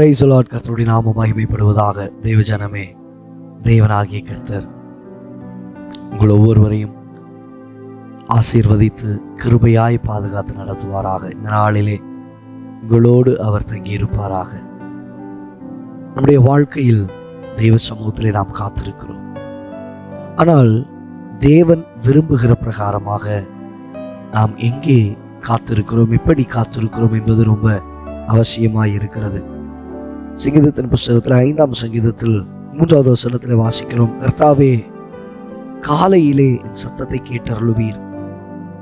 Price Lord கர்த்தருடைய நாம மகிமைப்படுவதாக தேவ ஜனமே தேவனாகிய கர்த்தர். உங்கள் ஒவ்வொருவரையும் ஆசீர்வதித்து கிருபையாய் பாதுகாத்து நடத்துவாராக. இந்த நாளிலே உங்களோடு அவர் தங்கியிருப்பாராக. நம்முடைய வாழ்க்கையில் தெய்வ சமூகத்திலே நாம் காத்திருக்கிறோம். ஆனால் தேவன் விரும்புகிற பிரகாரமாக நாம் எங்கே காத்திருக்கிறோம் எப்படி காத்திருக்கிறோம் என்பது ரொம்ப அவசியமாக இருக்கிறது. சங்கீதத்தின் புஸ்தகத்தில் ஐந்தாம் சங்கீதத்தில் மூன்றாவது வசனத்தில் வாசிக்கிறோம். கர்த்தாவே காலையிலே என் சத்தத்தை கேட்டருளுவீர்.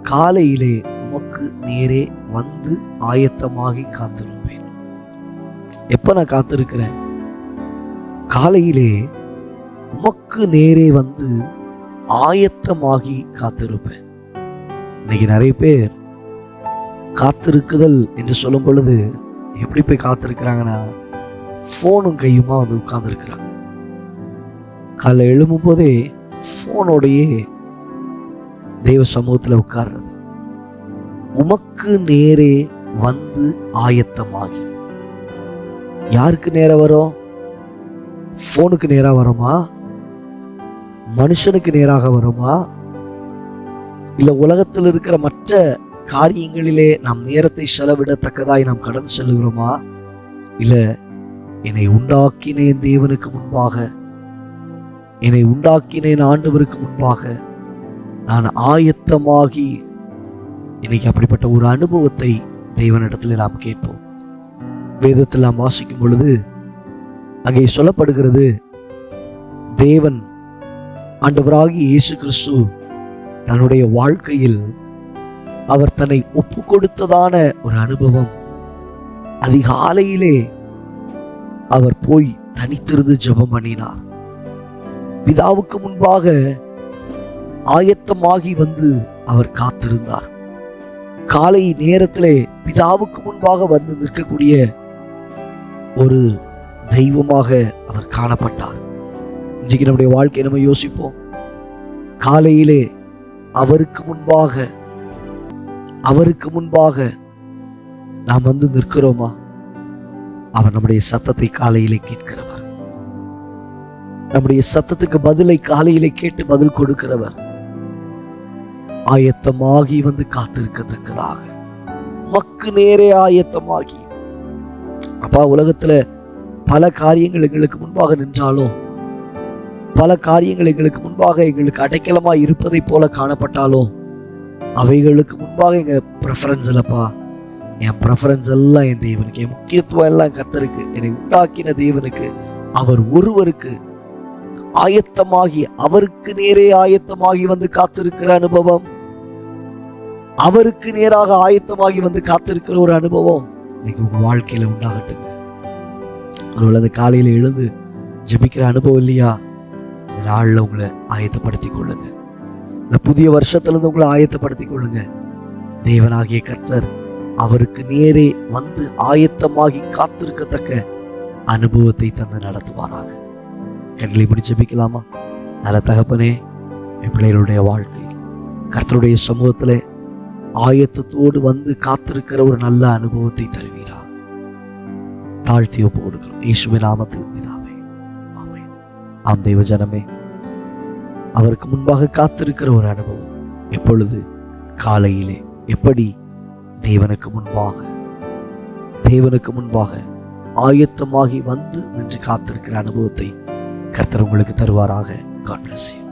காலையிலே உமக்கு நேரே வந்து ஆயத்தமாகி காத்திருப்பேன். எப்ப நான் காத்திருக்கிறேன்? காலையிலே உமக்கு நேரே வந்து ஆயத்தமாகி காத்திருப்பேன். இன்னைக்கு நிறைய பேர் காத்திருக்குதல் என்று சொல்லும் பொழுது எப்படி போய் காத்திருக்கிறாங்கன்னா ஃபோனும் கையுமா வந்து உட்கார்ந்துருக்குறாங்க. காலைல எழும்பும் போதே ஃபோனோடையே தெய்வ சமூகத்தில் உட்கார்றது. உமக்கு நேரே வந்து ஆயத்தமாகி. யாருக்கு நேரம் வரும்? ஃபோனுக்கு நேராக வருமா? மனுஷனுக்கு நேராக வருமா? இல்ல உலகத்தில் இருக்கிற மற்ற காரியங்களிலே நாம் நேரத்தை செலவிடத்தக்கதாய் நாம் கடந்து செல்கிறோமா இல்ல என்னை உண்டாக்கினேன் தேவனுக்கு முன்பாக. என்னை உண்டாக்கினேன் ஆண்டவருக்கு முன்பாக. நான் ஆயத்தமாகி இன்னைக்கு அப்படிப்பட்ட ஒரு அனுபவத்தை தேவனிடத்தில் நாம் கேட்போம். வேதத்தில் நாம் வாசிக்கும் பொழுது அங்கே சொல்லப்படுகிறது தேவன் ஆண்டவராகி இயேசு கிறிஸ்து தன்னுடைய வாழ்க்கையில் அவர் தன்னை ஒப்பு கொடுத்ததான ஒரு அனுபவம். அதிகாலையிலே அவர் போய் தனித்திருந்து ஜெபம் பண்ணினார். பிதாவுக்கு முன்பாக ஆயத்தமாகி வந்து அவர் காத்திருந்தார். காலை நேரத்திலே பிதாவுக்கு முன்பாக வந்து நிற்கக்கூடிய ஒரு தெய்வமாக அவர் காணப்பட்டார். இன்றைக்கு நம்முடைய வாழ்க்கை நம்ம யோசிப்போம். காலையிலே அவருக்கு முன்பாக அவருக்கு முன்பாக நாம் வந்து நிற்கிறோமா? அவர் நம்முடைய சத்தத்தை காலையிலே கேட்கிறவர். நம்முடைய சத்தத்துக்கு பதிலை காலையிலே கேட்டு பதில் கொடுக்கிறவர். ஆயத்தமாகி வந்து காத்திருக்கத்தக்கதாக. மக்கு நேரே ஆயத்தமாகி. அப்பா உலகத்துல பல காரியங்கள் எங்களுக்கு முன்பாக நின்றாலும் பல காரியங்கள் எங்களுக்கு முன்பாக எங்களுக்கு அடைக்கலமா இருப்பதை போல காணப்பட்டாலும் அவைகளுக்கு முன்பாக எங்க ப்ரெஃபரன்ஸ் இல்லைப்பா. என் ப்ரெஃபரன்ஸ் எல்லாம் என் தேவனுக்கு என் முக்கியத்துவம் எல்லாம் கத்தருக்கு என்னை உண்டாக்கின தேவனுக்கு அவர் ஒருவருக்கு ஆயத்தமாகி அவருக்கு நேரே ஆயத்தமாகி வந்து காத்திருக்கிற அனுபவம். அவருக்கு நேராக ஆயத்தமாகி வந்து காத்திருக்கிற ஒரு அனுபவம் இன்னைக்கு உங்க வாழ்க்கையில உண்டாகட்டுங்க ஒருவேளை அந்த காலையில எழுந்து ஜபிக்கிற அனுபவம் இல்லையா? இந்த நாள்ல உங்களை ஆயத்தப்படுத்திக் கொள்ளுங்க. இந்த புதிய வருஷத்துல இருந்து உங்களை ஆயத்தப்படுத்திக் கொள்ளுங்க. தேவனாகிய கர்த்தர் அவருக்கு நேரே வந்து ஆயத்தமாகி காத்திருக்கத்தக்க அனுபவத்தை தந்து நடத்துவாராக. கண்களை முடிச்சு ஜெபிக்கலாமா? நல்ல தகப்பனே என் பிள்ளைகளுடைய வாழ்க்கை கர்த்தருடைய சமூகத்தில் ஆயத்தத்தோடு வந்து காத்திருக்கிற ஒரு நல்ல அனுபவத்தை தருவீரா தாழ்த்தி ஒப்பு கொடுக்கிறோம். இயேசுவின் நாமத்தில் பிதாவே ஆம் தெய்வ ஜனமே அவருக்கு முன்பாக காத்திருக்கிற ஒரு அனுபவம் எப்பொழுது? காலையிலே. எப்படி தேவனுக்கு முன்பாக தேவனுக்கு முன்பாக ஆயத்தமாகி வந்து நின்று காத்திருக்கிற அனுபவத்தை கர்த்தர் உங்களுக்கு தருவாராக. God bless